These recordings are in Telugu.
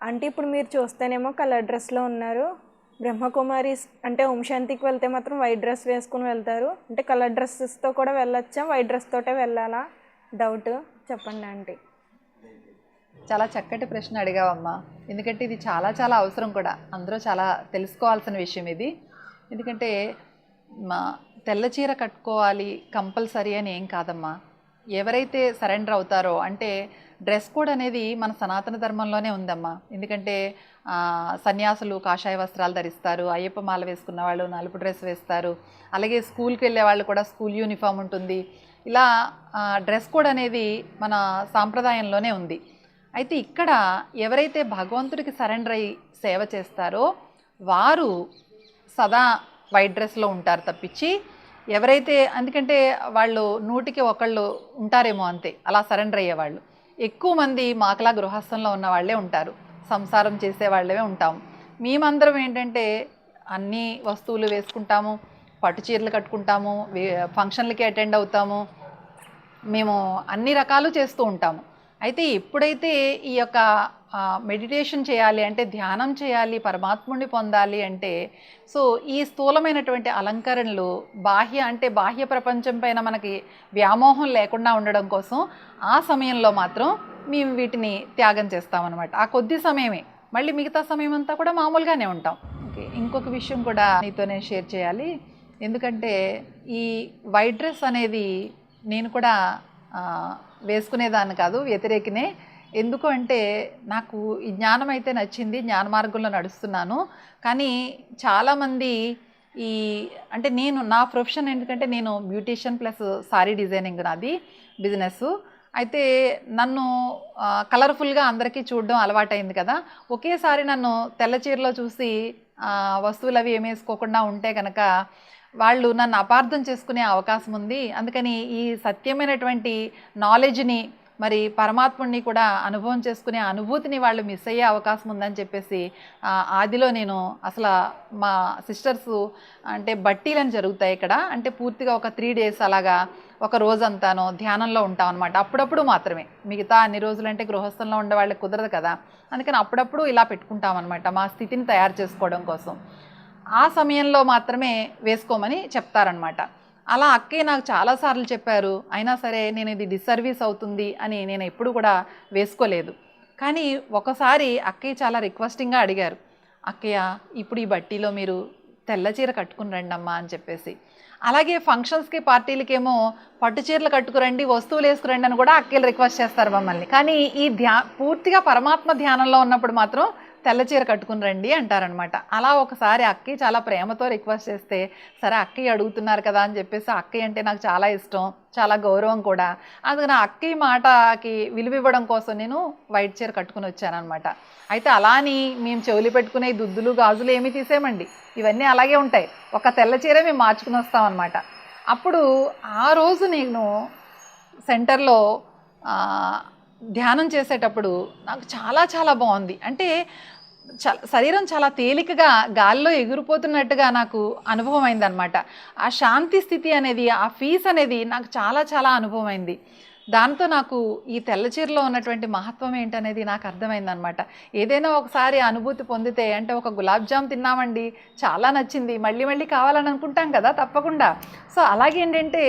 అంటే ఇప్పుడు మీరు చూస్తేనేమో కలర్ డ్రెస్లో ఉన్నారు. బ్రహ్మకుమారి అంటే ఓం శాంతికి వెళ్తే మాత్రం వైట్ డ్రెస్ వేసుకుని వెళ్తారు. అంటే కలర్ డ్రెస్సెస్తో కూడా వెళ్ళొచ్చా? వైట్ డ్రెస్ తోటే వెళ్ళాలా? డౌట్. చెప్పండి ఆంటీ. చాలా చక్కటి ప్రశ్న అడిగావమ్మా. ఎందుకంటే ఇది చాలా చాలా అవసరం కూడా. అందరూ చాలా తెలుసుకోవాల్సిన విషయం ఇది. ఎందుకంటే మా తెల్ల చీర కట్టుకోవాలి కంపల్సరీ అని ఏం కాదమ్మా. ఎవరైతే సరెండర్ అవుతారో అంటే డ్రెస్ కోడ్ అనేది మన సనాతన ధర్మంలోనే ఉందమ్మా. ఎందుకంటే సన్యాసులు కాషాయ వస్త్రాలు ధరిస్తారు అయ్యప్ప మాల వేసుకున్న వాళ్ళు నలుపు డ్రెస్ వేస్తారు అలాగే స్కూల్కి వెళ్ళే వాళ్ళు కూడా స్కూల్ యూనిఫామ్ ఉంటుంది. ఇలా డ్రెస్ కోడ్ అనేది మన సాంప్రదాయంలోనే ఉంది. అయితే ఇక్కడ ఎవరైతే భగవంతుడికి సరెండర్ అయ్యి సేవ చేస్తారో వారు సదా వైట్ డ్రెస్లో ఉంటారు తప్పించి ఎవరైతే ఎందుకంటే వాళ్ళు నూటికి ఒకళ్ళు ఉంటారేమో అంతే అలా సరెండర్ అయ్యేవాళ్ళు. ఎక్కువ మంది మాకలా గృహస్థంలో ఉన్న వాళ్ళే ఉంటారు. సంసారం చేసే వాళ్ళే ఉంటాం. మేమందరం ఏంటంటే అన్ని వస్తువులు వేసుకుంటాము పట్టు చీరలు కట్టుకుంటాము ఫంక్షన్లకి అటెండ్ అవుతాము. మేము అన్ని రకాలు చేస్తూ ఉంటాము. అయితే ఎప్పుడైతే ఈ యొక్క మెడిటేషన్ చేయాలి అంటే ధ్యానం చేయాలి పరమాత్ముడిని పొందాలి అంటే సో ఈ స్థూలమైనటువంటి అలంకరణలు బాహ్య అంటే బాహ్య ప్రపంచం పైన మనకి వ్యామోహం లేకుండా ఉండడం కోసం ఆ సమయంలో మాత్రం మేము వీటిని త్యాగం చేస్తామన్నమాట. ఆ కొద్ది సమయమే. మళ్ళీ మిగతా సమయం అంతా కూడా మామూలుగానే ఉంటాం. ఓకే. ఇంకొక విషయం కూడా నీతో నేను షేర్ చేయాలి. ఎందుకంటే ఈ వైట్ డ్రెస్ అనేది నేను కూడా వేసుకునేదాన్ని కాదు వ్యతిరేకినే ఎందుకు అంటే నాకు ఈ జ్ఞానం అయితే నచ్చింది జ్ఞాన మార్గంలో నడుస్తున్నాను. కానీ చాలామంది ఈ అంటే నేను నా ప్రొఫెషన్ ఎందుకంటే నేను బ్యూటీషియన్ ప్లస్ సారీ డిజైనింగ్ నాది బిజినెస్. అయితే నన్ను కలర్ఫుల్గా అందరికీ చూడడం అలవాటైంది కదా. ఒకేసారి నన్ను తెల్ల చీరలో చూసి వస్తువులు అవి ఏమేసుకోకుండా ఉంటే కనుక వాళ్ళు నన్ను అపార్థం చేసుకునే అవకాశం ఉంది. అందుకని ఈ సత్యమైనటువంటి నాలెడ్జ్ని మరి పరమాత్ముడిని కూడా అనుభవం చేసుకునే అనుభూతిని వాళ్ళు మిస్ అయ్యే అవకాశం ఉందని చెప్పేసి ఆదిలో నేను అసలు మా సిస్టర్స్ అంటే బట్టీలని జరుగుతాయి ఇక్కడ. అంటే పూర్తిగా ఒక త్రీ డేస్ అలాగా ఒక రోజంతాను ధ్యానంలో ఉంటాం అనమాట అప్పుడప్పుడు మాత్రమే. మిగతా అన్ని రోజులు అంటే గృహస్థంలో ఉండే వాళ్ళకి కుదరదు కదా. అందుకని అప్పుడప్పుడు ఇలా పెట్టుకుంటాం అనమాట మా స్థితిని తయారు చేసుకోవడం కోసం. ఆ సమయంలో మాత్రమే వేసుకోమని చెప్తారనమాట అలా అక్కే నాకు చాలాసార్లు చెప్పారు అయినా సరే నేను ఇది డిసర్వీస్ అవుతుంది అని నేను ఎప్పుడు కూడా వేసుకోలేదు. కానీ ఒకసారి అక్కయ్య చాలా రిక్వెస్టింగ్గా అడిగారు అక్కయ్య ఇప్పుడు ఈ బట్టీలో మీరు తెల్ల చీర కట్టుకుని రండమ్మా అని చెప్పేసి. అలాగే ఫంక్షన్స్కి పార్టీలకేమో పట్టు చీరలు కట్టుకురండి వస్తువులు వేసుకురండి అని కూడా అక్కలు రిక్వెస్ట్ చేస్తారు మమ్మల్ని. కానీ ఈ ధ్యా పూర్తిగా పరమాత్మ ధ్యానంలో ఉన్నప్పుడు మాత్రం తెల్ల చీర కట్టుకుని రండి అంటారనమాట. అలా ఒకసారి అక్కయ్య చాలా ప్రేమతో రిక్వెస్ట్ చేస్తే సరే అక్కయ్య అడుగుతున్నారు కదా అని చెప్పేసి అక్కయ్య అంటే నాకు చాలా ఇష్టం చాలా గౌరవం కూడా. అందుకని నా అక్కయ్య మాటకి విలువ ఇవ్వడం కోసం నేను వైట్ చీర కట్టుకుని వచ్చానమాట అయితే అలా అని మేము చెవులు పెట్టుకునే దుద్దులు గాజులు ఏమీ తీసేయమండి. ఇవన్నీ అలాగే ఉంటాయి. ఒక తెల్ల చీర మేము మార్చుకుని వస్తామన్నమాట అప్పుడు ఆ రోజు నేను సెంటర్లో ధ్యానం చేసేటప్పుడు నాకు చాలా చాలా బాగుంది. అంటే శరీరం చాలా తేలికగా గాల్లో ఎగిరిపోతున్నట్టుగా నాకు అనుభవం అయిందనమాట ఆ శాంతి స్థితి అనేది ఆ ఫీస్ అనేది నాకు చాలా చాలా అనుభవం అయింది దాంతో నాకు ఈ తెల్ల చీరలో ఉన్నటువంటి మహత్వం ఏంటనేది నాకు అర్థమైందనమాట ఏదైనా ఒకసారి అనుభూతి పొందితే అంటే ఒక గులాబ్ జామ్ తిన్నామండి చాలా నచ్చింది మళ్ళీ మళ్ళీ కావాలని అనుకుంటాం కదా తప్పకుండా. సో అలాగే ఏంటంటే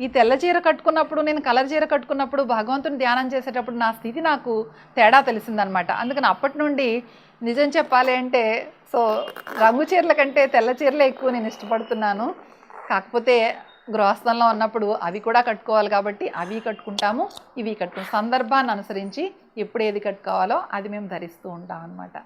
ఈ తెల్ల చీర కట్టుకున్నప్పుడు నేను కలర్ చీర కట్టుకున్నప్పుడు భగవంతుని ధ్యానం చేసేటప్పుడు నా స్థితి నాకు తేడా తెలిసిందనమాట అందుకని అప్పటి నుండి నిజం చెప్పాలి అంటే సో రంగు చీరల కంటే తెల్ల చీరలే ఎక్కువ నేను ఇష్టపడుతున్నాను. కాకపోతే గృహస్థంలో ఉన్నప్పుడు అవి కూడా కట్టుకోవాలి కాబట్టి అవి కట్టుకుంటాము ఇవి కట్టుకుంటాం సందర్భాన్ని అనుసరించి ఎప్పుడు ఏది కట్టుకోవాలో అది మేము ధరిస్తూ ఉంటాం అన్నమాట.